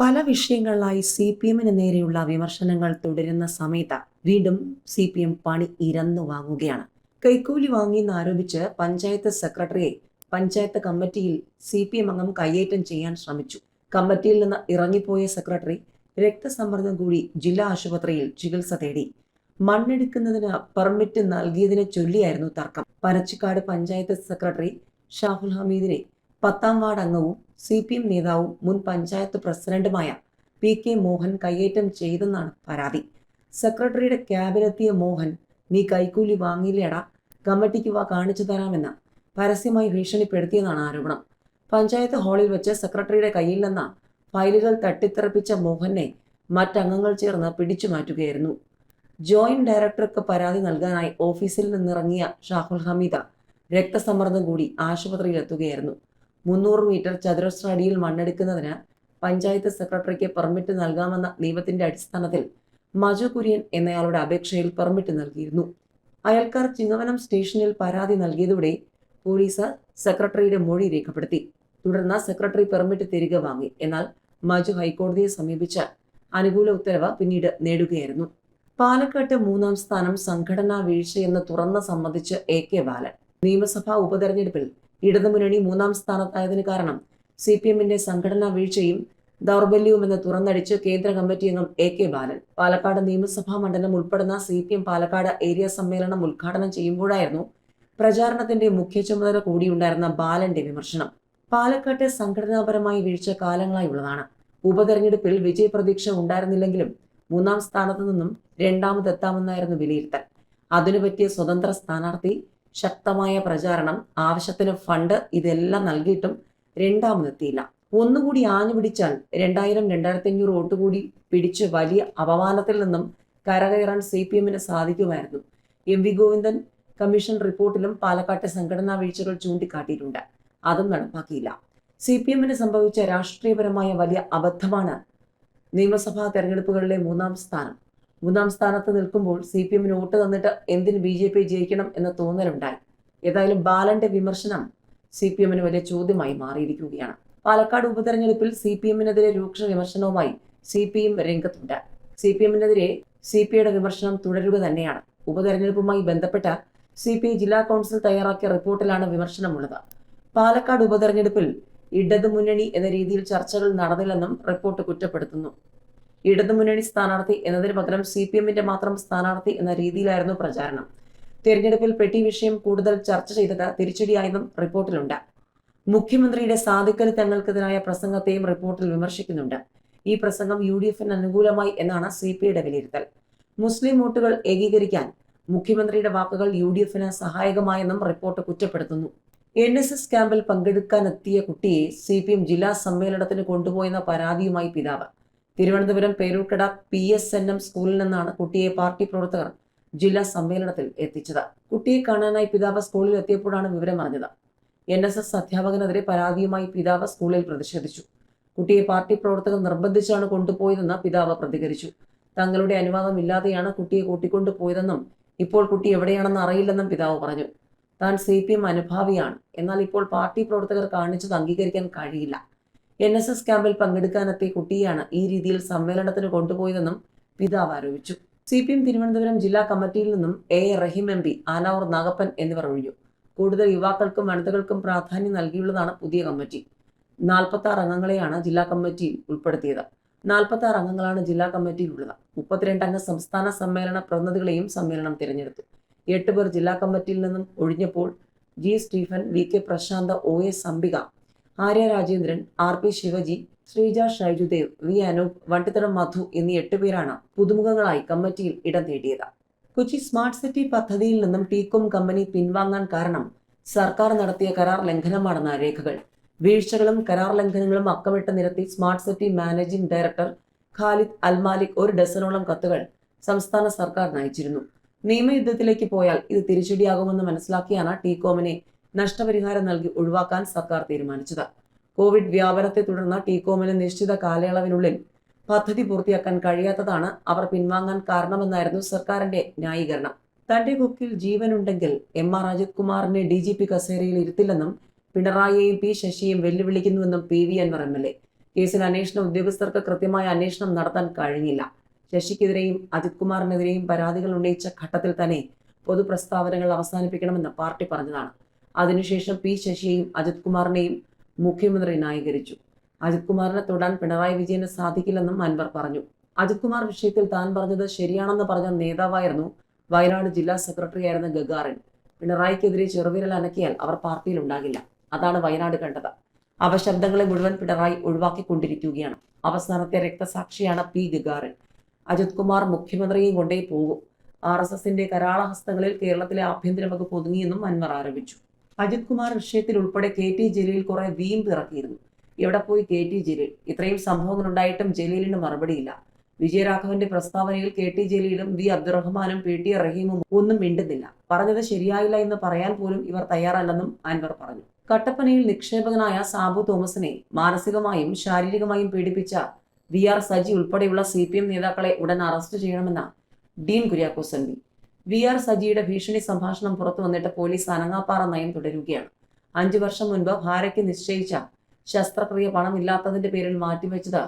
പല വിഷയങ്ങളിലായി C P എമ്മിന് നേരെയുള്ള വിമർശനങ്ങൾ തുടരുന്ന സമയത്ത് വീണ്ടും സി പി എം പണി ഇരന്നു വാങ്ങുകയാണ്. കൈക്കൂലി വാങ്ങിയെന്ന് ആരോപിച്ച് പഞ്ചായത്ത് സെക്രട്ടറിയെ പഞ്ചായത്ത് കമ്മിറ്റിയിൽ സി പി എം അംഗം കയ്യേറ്റം ചെയ്യാൻ ശ്രമിച്ചു. കമ്മിറ്റിയിൽ നിന്ന് ഇറങ്ങിപ്പോയ സെക്രട്ടറി രക്തസമ്മർദ്ദം കൂടി ജില്ലാ ആശുപത്രിയിൽ ചികിത്സ തേടി. മണ്ണെടുക്കുന്നതിന് പെർമിറ്റ് നൽകിയതിനെ ചൊല്ലിയായിരുന്നു തർക്കം. പരച്ചിക്കാട് പഞ്ചായത്ത് സെക്രട്ടറി ഷാഫുൽ ഹമീദിനെ പത്താം വാർഡ് അംഗവും സി പി എം നേതാവും മുൻ പഞ്ചായത്ത് പ്രസിഡന്റുമായ പി കെ മോഹൻ കയ്യേറ്റം ചെയ്തെന്നാണ് പരാതി. സെക്രട്ടറിയുടെ ക്യാബിനെത്തിയ മോഹൻ നീ കൈക്കൂലി വാങ്ങിയില്ലേടാ കമ്മിറ്റിക്ക് വാ കാണിച്ചു തരാമെന്ന് പരസ്യമായി ഭീഷണിപ്പെടുത്തിയെന്നാണ് ആരോപണം. പഞ്ചായത്ത് ഹാളിൽ വെച്ച് സെക്രട്ടറിയുടെ കയ്യിൽ നിന്ന് ഫയലുകൾ തട്ടിത്തെറിപ്പിച്ച മോഹനെ മറ്റംഗങ്ങൾ ചേർന്ന് പിടിച്ചു മാറ്റുകയായിരുന്നു. ജോയിന്റ് ഡയറക്ടർക്ക് പരാതി നൽകാനായി ഓഫീസിൽ നിന്നിറങ്ങിയ ഷാഹുൽ ഹമീദ രക്തസമ്മർദ്ദം കൂടി ആശുപത്രിയിലെത്തുകയായിരുന്നു. മുന്നൂറ് മീറ്റർ ചതുരശ്ര അടിയിൽ മണ്ണെടുക്കുന്നതിന് പഞ്ചായത്ത് സെക്രട്ടറിക്ക് പെർമിറ്റ് നൽകാമെന്ന നിയമത്തിന്റെ അടിസ്ഥാനത്തിൽ മജു കുര്യൻ എന്നയാളുടെ അപേക്ഷയിൽ പെർമിറ്റ് നൽകിയിരുന്നു. അയൽക്കാർ ചിങ്ങവനം സ്റ്റേഷനിൽ പരാതി നൽകിയതോടെ പോലീസ് സെക്രട്ടറിയുടെ മൊഴി രേഖപ്പെടുത്തി. തുടർന്ന് സെക്രട്ടറി പെർമിറ്റ് തിരികെ വാങ്ങി. എന്നാൽ മജു ഹൈക്കോടതിയെ സമീപിച്ച അനുകൂല ഉത്തരവ് പിന്നീട് നേടുകയായിരുന്നു. പാലക്കാട്ട് മൂന്നാം സ്ഥാനം സംഘടനാ വീഴ്ചയെന്ന് തുറന്ന് സമ്മതിച്ച് എ കെ ബാലൻ നിയമസഭാ ഉപതെരഞ്ഞെടുപ്പിൽ ഇടതുമുന്നണി മൂന്നാം സ്ഥാനത്തായതിന് കാരണം സി പി എമ്മിന്റെ സംഘടനാ വീഴ്ചയും ദൗർബല്യവുമെന്ന് തുറന്നടിച്ച് കേന്ദ്ര കമ്മിറ്റി അംഗം എ കെ ബാലൻ. പാലക്കാട് നിയമസഭാ മണ്ഡലം ഉൾപ്പെടുന്ന C P M Palakkad area സമ്മേളനം ഉദ്ഘാടനം ചെയ്യുമ്പോഴായിരുന്നു പ്രചാരണത്തിന്റെ മുഖ്യ ചുമതല കൂടിയുണ്ടായിരുന്ന ബാലന്റെ വിമർശനം. പാലക്കാട്ടെ സംഘടനാപരമായ വീഴ്ച കാലങ്ങളായി ഉള്ളതാണ്. ഉപതെരഞ്ഞെടുപ്പിൽ വിജയപ്രതീക്ഷ ഉണ്ടായിരുന്നില്ലെങ്കിലും മൂന്നാം സ്ഥാനത്തു നിന്നും രണ്ടാമതെത്താമെന്നായിരുന്നു വിലയിരുത്തൽ. അതിനു പറ്റിയ സ്വതന്ത്ര സ്ഥാനാർത്ഥി ശക്തമായ പ്രചാരണം ആവശ്യത്തിന് ഫണ്ട് ഇതെല്ലാം നൽകിയിട്ടും രണ്ടാമതെത്തിയില്ല. ഒന്നുകൂടി ആഞ്ഞു പിടിച്ചാൽ രണ്ടായിരം രണ്ടായിരത്തി അഞ്ഞൂറ് വോട്ട് കൂടി പിടിച്ച് വലിയ അപമാനത്തിൽ നിന്നും കരകയറാൻ സി പി എമ്മിന് സാധിക്കുമായിരുന്നു. എം വി ഗോവിന്ദൻ കമ്മീഷൻ റിപ്പോർട്ടിലും പാലക്കാട്ടെ സംഘടനാ വീഴ്ചകൾ ചൂണ്ടിക്കാട്ടിയിട്ടുണ്ട്. അതും നടപ്പാക്കിയില്ല. സി പി എമ്മിന് സംഭവിച്ച രാഷ്ട്രീയപരമായ വലിയ അബദ്ധമാണ് നിയമസഭാ തെരഞ്ഞെടുപ്പുകളിലെ മൂന്നാം സ്ഥാനം. മൂന്നാം സ്ഥാനത്ത് നിൽക്കുമ്പോൾ സി പി എമ്മിന് വോട്ട് തന്നിട്ട് എന്തിന് ബി ജെ പി ജയിക്കണം എന്ന തോന്നലുണ്ടായി. ഏതായാലും ബാലന്റെ വിമർശനം സി പി എമ്മിന് വലിയ ചോദ്യമായി മാറിയിരിക്കുകയാണ്. പാലക്കാട് ഉപതെരഞ്ഞെടുപ്പിൽ സി പി എമ്മിനെതിരെ രൂക്ഷ വിമർശനവുമായി സി പി എം രംഗത്തുണ്ട്. സി പി എമ്മിനെതിരെ സി പി ഐയുടെ വിമർശനം തുടരുക തന്നെയാണ്. ഉപതെരഞ്ഞെടുപ്പുമായി ബന്ധപ്പെട്ട സി പി ഐ ജില്ലാ കൗൺസിൽ തയ്യാറാക്കിയ റിപ്പോർട്ടിലാണ് വിമർശനമുള്ളത്. പാലക്കാട് ഉപതെരഞ്ഞെടുപ്പിൽ ഇടതുമുന്നണി എന്ന രീതിയിൽ ചർച്ചകൾ നടന്നില്ലെന്നും റിപ്പോർട്ട് കുറ്റപ്പെടുത്തുന്നു. ഇടതുമുന്നണി സ്ഥാനാർത്ഥി എന്നതിന് പകരം സി പി എമ്മിന്റെ മാത്രം സ്ഥാനാർത്ഥി എന്ന രീതിയിലായിരുന്നു പ്രചാരണം. തെരഞ്ഞെടുപ്പിൽ പെട്ടി വിഷയം കൂടുതൽ ചർച്ച ചെയ്തത് തിരിച്ചടിയായെന്നും റിപ്പോർട്ടിലുണ്ട്. മുഖ്യമന്ത്രിയുടെ സാധിക്കൽ തങ്ങൾക്കെതിരായ പ്രസംഗത്തെയും റിപ്പോർട്ടിൽ വിമർശിക്കുന്നുണ്ട്. ഈ പ്രസംഗം യു ഡി എഫിന് അനുകൂലമായി എന്നാണ് സി പി ഐയുടെ വിലയിരുത്തൽ. മുസ്ലിം വോട്ടുകൾ ഏകീകരിക്കാൻ മുഖ്യമന്ത്രിയുടെ വാക്കുകൾ യു ഡി എഫിന് സഹായകമായെന്നും റിപ്പോർട്ട് കുറ്റപ്പെടുത്തുന്നു. എൻ എസ് എസ് ക്യാമ്പിൽ പങ്കെടുക്കാനെത്തിയ കുട്ടിയെ സി പി എം ജില്ലാ സമ്മേളനത്തിന് കൊണ്ടുപോയെന്ന പരാതിയുമായി പിതാവ്. Thiruvananthapuram Peroorkada P S N M സ്കൂളിൽ നിന്നാണ് കുട്ടിയെ പാർട്ടി പ്രവർത്തകർ ജില്ലാ സമ്മേളനത്തിൽ എത്തിച്ചത്. കുട്ടിയെ കാണാനായി പിതാവ് സ്കൂളിൽ എത്തിയപ്പോഴാണ് വിവരം അറിഞ്ഞത്. എൻ എസ് എസ് അധ്യാപകനെതിരെ പരാതിയുമായി പിതാവ് സ്കൂളിൽ പ്രതിഷേധിച്ചു. കുട്ടിയെ പാർട്ടി പ്രവർത്തകർ നിർബന്ധിച്ചാണ് കൊണ്ടുപോയതെന്ന് പിതാവ് പ്രതികരിച്ചു. തങ്ങളുടെ അനുവാദം ഇല്ലാതെയാണ് കുട്ടിയെ കൂട്ടിക്കൊണ്ടു പോയതെന്നും ഇപ്പോൾ കുട്ടി എവിടെയാണെന്ന് അറിയില്ലെന്നും പിതാവ് പറഞ്ഞു. താൻ സി പി എം അനുഭാവിയാണ്. എന്നാൽ ഇപ്പോൾ പാർട്ടി പ്രവർത്തകർ കാണിച്ചത് അംഗീകരിക്കാൻ കഴിയില്ല. എൻ എസ് എസ് ക്യാമ്പിൽ പങ്കെടുക്കാനെത്തിയ കുട്ടിയാണ് ഈ രീതിയിൽ സമ്മേളനത്തിന് കൊണ്ടുപോയതെന്നും പിതാവ് ആരോപിച്ചു. സി പി എം തിരുവനന്തപുരം ജില്ലാ കമ്മിറ്റിയിൽ നിന്നും A. Rahim M. P Anavoor Nagappan എന്നിവർ ഒഴിഞ്ഞു. കൂടുതൽ യുവാക്കൾക്കും വനിതകൾക്കും പ്രാധാന്യം നൽകിയുള്ളതാണ് പുതിയ കമ്മിറ്റി. നാൽപ്പത്തി ആറ് അംഗങ്ങളെയാണ് ജില്ലാ കമ്മിറ്റിയിൽ ഉൾപ്പെടുത്തിയത്. നാൽപ്പത്തി ആറ് അംഗങ്ങളാണ് ജില്ലാ കമ്മിറ്റിയിലുള്ളത്. മുപ്പത്തിരണ്ട് അംഗ സംസ്ഥാന സമ്മേളന പ്രതിനിധികളെയും സമ്മേളനം തിരഞ്ഞെടുത്തു. എട്ട് പേർ ജില്ലാ കമ്മിറ്റിയിൽ നിന്നും ഒഴിഞ്ഞപ്പോൾ G. Stephen V. K. Prashanth O. S Ambika Arya Rajendran R P Shivaji Sreeja Shaijudev V Anoop Vandithadam Madhu എന്നീ എട്ട് പേരാണ് പുതുമുഖങ്ങളായി കമ്മിറ്റിയിൽ ഇടം നേടിയത്. കൊച്ചി സ്മാർട്ട് സിറ്റി പദ്ധതിയിൽ നിന്നും ടീകോം കമ്പനി പിൻവാങ്ങാൻ കാരണം സർക്കാർ നടത്തിയ കരാർ ലംഘനമാണെന്ന രേഖകൾ. വീഴ്ചകളും കരാർ ലംഘനങ്ങളും അക്കമിട്ട് നിരത്തി smart city managing director Khalid Al Malik ഒരു ഡസനോളം കത്തുകൾ സംസ്ഥാന സർക്കാർ നയിച്ചിരുന്നു നിയമയുദ്ധത്തിലേക്ക് പോയാൽ ഇത് തിരിച്ചടിയാകുമെന്ന് മനസ്സിലാക്കിയാണ് ടീകോമിനെ നഷ്ടപരിഹാരം നൽകി ഒഴിവാക്കാൻ സർക്കാർ തീരുമാനിച്ചത്. കോവിഡ് വ്യാപനത്തെ തുടർന്ന് ടീകോമിന് നിശ്ചിത കാലയളവിനുള്ളിൽ പദ്ധതി പൂർത്തിയാക്കാൻ കഴിയാത്തതാണ് അവർ പിൻവാങ്ങാൻ കാരണമെന്നായിരുന്നു സർക്കാരിന്റെ ന്യായീകരണം. തന്റെ കുക്കിൽ ജീവനുണ്ടെങ്കിൽ എം ആർ അജിത് കുമാറിനെ ഡി ജി പി കസേരയിൽ ഇരുത്തില്ലെന്നും പിണറായിയെയും പി ശശിയെയും വെല്ലുവിളിക്കുന്നുവെന്നും P V Anvar M L A. കേസിൽ അന്വേഷണ ഉദ്യോഗസ്ഥർക്ക് കൃത്യമായ അന്വേഷണം നടത്താൻ കഴിഞ്ഞില്ല. ശശിക്കെതിരെയും അജിത് കുമാറിനെതിരെയും പരാതികൾ ഉന്നയിച്ച ഘട്ടത്തിൽ തന്നെ പൊതുപ്രസ്താവനകൾ അവസാനിപ്പിക്കണമെന്ന് പാർട്ടി പറഞ്ഞതാണ്. അതിനുശേഷം പി ശശിയെയും അജിത് കുമാറിനെയും മുഖ്യമന്ത്രി ന്യായീകരിച്ചു. അജിത് കുമാറിനെ തൊടാൻ പിണറായി വിജയന് സാധിക്കില്ലെന്നും അൻവർ പറഞ്ഞു. അജിത് കുമാർ വിഷയത്തിൽ താൻ പറഞ്ഞത് ശരിയാണെന്ന് പറഞ്ഞ നേതാവായിരുന്നു വയനാട് ജില്ലാ സെക്രട്ടറി ആയിരുന്ന ഗഗാറിൻ. പിണറായിക്കെതിരെ ചെറുവിരൽ അനക്കിയാൽ അവർ പാർട്ടിയിൽ ഉണ്ടാകില്ല. അതാണ് വയനാട് കണ്ടത്. അപശബ്ദങ്ങളെ മുഴുവൻ പിണറായി ഒഴിവാക്കിക്കൊണ്ടിരിക്കുകയാണ്. അവസാനത്തെ രക്തസാക്ഷിയാണ് പി ഗഗാറിൻ. അജിത് കുമാർ മുഖ്യമന്ത്രിയും കൊണ്ടേ പോകും. ആർ എസ് എസിന്റെ കരാളഹസ്തങ്ങളിൽ കേരളത്തിലെ ആഭ്യന്തര വകുപ്പ് ഒതുങ്ങിയെന്നും അൻവർ ആരോപിച്ചു. അജിത് കുമാർ വിഷയത്തിൽ ഉൾപ്പെടെ കെ ടി ജലീൽ കുറെ വീമ്പ് ഇറക്കിയിരുന്നു. എവിടെ പോയി കെ ടി ജലീൽ? ഇത്രയും സംഭവങ്ങൾ ഉണ്ടായിട്ടും ജലീലിന് മറുപടിയില്ല. വിജയരാഘവന്റെ പ്രസ്താവനയിൽ കെ ടി ജലീലും വി അബ്ദുറഹ്മാനും പി ടി റഹീമും ഒന്നും മിണ്ടുന്നില്ല. പറഞ്ഞത് ശരിയായില്ല എന്ന് പറയാൻ പോലും ഇവർ തയ്യാറല്ലെന്നും അൻവർ പറഞ്ഞു. കട്ടപ്പനയിൽ നിക്ഷേപകനായ സാബു തോമസിനെ മാനസികമായും ശാരീരികമായും പീഡിപ്പിച്ച വി ആർ സജി ഉൾപ്പെടെയുള്ള സി പി എം നേതാക്കളെ ഉടൻ അറസ്റ്റ് ചെയ്യണമെന്ന Dean Kuriakose M V R സജിയുടെ ഭീഷണി സംഭാഷണം പുറത്തു വന്നിട്ട് പോലീസ് അനങ്ങാപ്പാറ നയം തുടരുകയാണ്. അഞ്ചു വർഷം മുൻപ് ഭാര്യയ്ക്ക് നിശ്ചയിച്ച ശസ്ത്രക്രിയ പണമില്ലാത്തതിന്റെ പേരിൽ മാറ്റിവെച്ചത്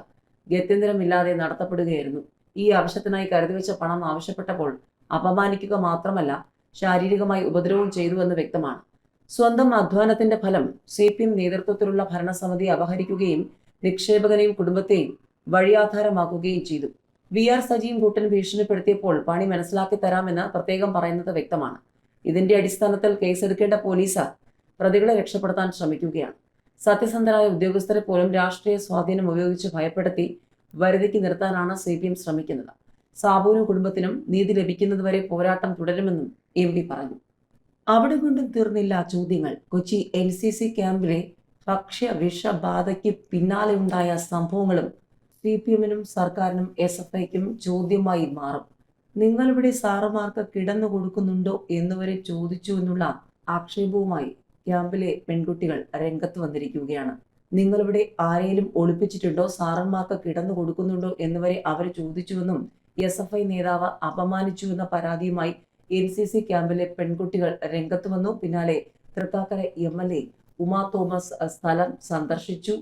ഗത്യന്തരമില്ലാതെ നടത്തപ്പെടുകയായിരുന്നു. ഈ ആവശ്യത്തിനായി കരുതി വെച്ച പണം ആവശ്യപ്പെട്ടപ്പോൾ അപമാനിക്കുക മാത്രമല്ല ശാരീരികമായി ഉപദ്രവവും ചെയ്തുവെന്ന് വ്യക്തമാണ്. സ്വന്തം അധ്വാനത്തിന്റെ ഫലം സി പി എം നേതൃത്വത്തിലുള്ള ഭരണസമിതി അപഹരിക്കുകയും നിക്ഷേപകനെയും കുടുംബത്തെയും വഴിയാധാരമാക്കുകയും ചെയ്തു. വി ആർ സജിയും കൂട്ടൻ ഭീഷണിപ്പെടുത്തിയപ്പോൾ പണി മനസ്സിലാക്കി തരാമെന്ന് പ്രത്യേകം പറയുന്നത് വ്യക്തമാണ്. ഇതിന്റെ അടിസ്ഥാനത്തിൽ കേസെടുക്കേണ്ട പോലീസ് പ്രതികളെ രക്ഷപ്പെടുത്താൻ ശ്രമിക്കുകയാണ്. സത്യസന്ധരായ ഉദ്യോഗസ്ഥരെ പോലും രാഷ്ട്രീയ സ്വാധീനം ഉപയോഗിച്ച് ഭയപ്പെടുത്തി വരുതിക്ക് നിർത്താനാണ് സി പി എം ശ്രമിക്കുന്നത്. സാബുവിനും കുടുംബത്തിനും നീതി ലഭിക്കുന്നതുവരെ പോരാട്ടം തുടരുമെന്നും എം പി പറഞ്ഞു. അവിടെ കൊണ്ടും തീർന്നില്ല ചോദ്യങ്ങൾ. കൊച്ചി എൻ സി സി ക്യാമ്പിലെ ഭക്ഷ്യ വിഷബാധയ്ക്ക് പിന്നാലെ ഉണ്ടായ സംഭവങ്ങളും സി പി എമ്മിനും സർക്കാരിനും എസ് എഫ് ഐക്കും ചോദ്യമായി മാറും. നിങ്ങളിവിടെ സാറുമാർക്ക് കിടന്നു കൊടുക്കുന്നുണ്ടോ എന്നുവരെ ചോദിച്ചു എന്നുള്ള ആക്ഷേപവുമായി ക്യാമ്പിലെ പെൺകുട്ടികൾ രംഗത്ത് വന്നിരിക്കുകയാണ്. നിങ്ങളിവിടെ ആരെയും ഒളിപ്പിച്ചിട്ടുണ്ടോ? സാറന്മാർക്ക് കിടന്നു കൊടുക്കുന്നുണ്ടോ എന്നുവരെ അവർ ചോദിച്ചുവെന്നും എസ് എഫ് ഐ നേതാവ് അപമാനിച്ചു എന്ന പരാതിയുമായി എൻ സി സി ക്യാമ്പിലെ പെൺകുട്ടികൾ രംഗത്ത് വന്നു. പിന്നാലെ Thrikkakara M L A Uma Thomas സ്ഥലം സന്ദർശിച്ചു.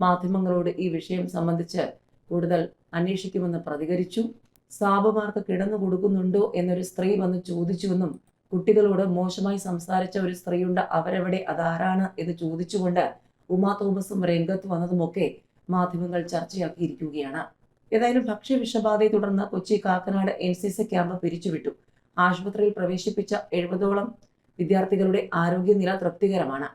മാധ്യമങ്ങളോട് ഈ വിഷയം സംബന്ധിച്ച് കൂടുതൽ അന്വേഷിക്കുമെന്ന് പ്രതികരിച്ചു. സാബുമാർക്ക് കിടന്നു കൊടുക്കുന്നുണ്ടോ എന്നൊരു സ്ത്രീ വന്ന് ചോദിച്ചുവെന്നും കുട്ടികളോട് മോശമായി സംസാരിച്ച ഒരു സ്ത്രീയുണ്ട് അവരെവിടെ അതാരാണ് എന്ന് ചോദിച്ചുകൊണ്ട് ഉമാ തോമസും രംഗത്ത് വന്നതുമൊക്കെ മാധ്യമങ്ങൾ ചർച്ചയാക്കിയിരിക്കുകയാണ്. ഏതായാലും ഭക്ഷ്യവിഷബാധയെ തുടർന്ന് Kochi Kakkanad N C C camp പിരിച്ചുവിട്ടു. ആശുപത്രിയിൽ പ്രവേശിപ്പിച്ച എഴുപതോളം വിദ്യാർത്ഥികളുടെ ആരോഗ്യനില തൃപ്തികരമാണ്.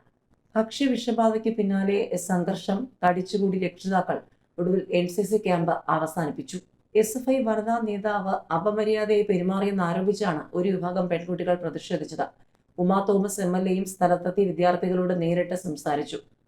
ഭക്ഷ്യവിഷബാധയ്ക്ക് പിന്നാലെ സംഘർഷം തടിച്ചുകൂടി രക്ഷിതാക്കൾ ഒടുവിൽ എൻ സി സി ക്യാമ്പ് അവസാനിപ്പിച്ചു. എസ് എഫ് ഐ വനിതാ നേതാവ് അപമര്യാദയെ പെരുമാറിയെന്ന് ആരോപിച്ചാണ് ഒരു വിഭാഗം പെൺകുട്ടികൾ പ്രതിഷേധിച്ചത്. ഉമാ തോമസ് എം എൽ എയും സ്ഥലത്തെത്തി വിദ്യാർത്ഥികളോട് നേരിട്ട് സംസാരിച്ചു.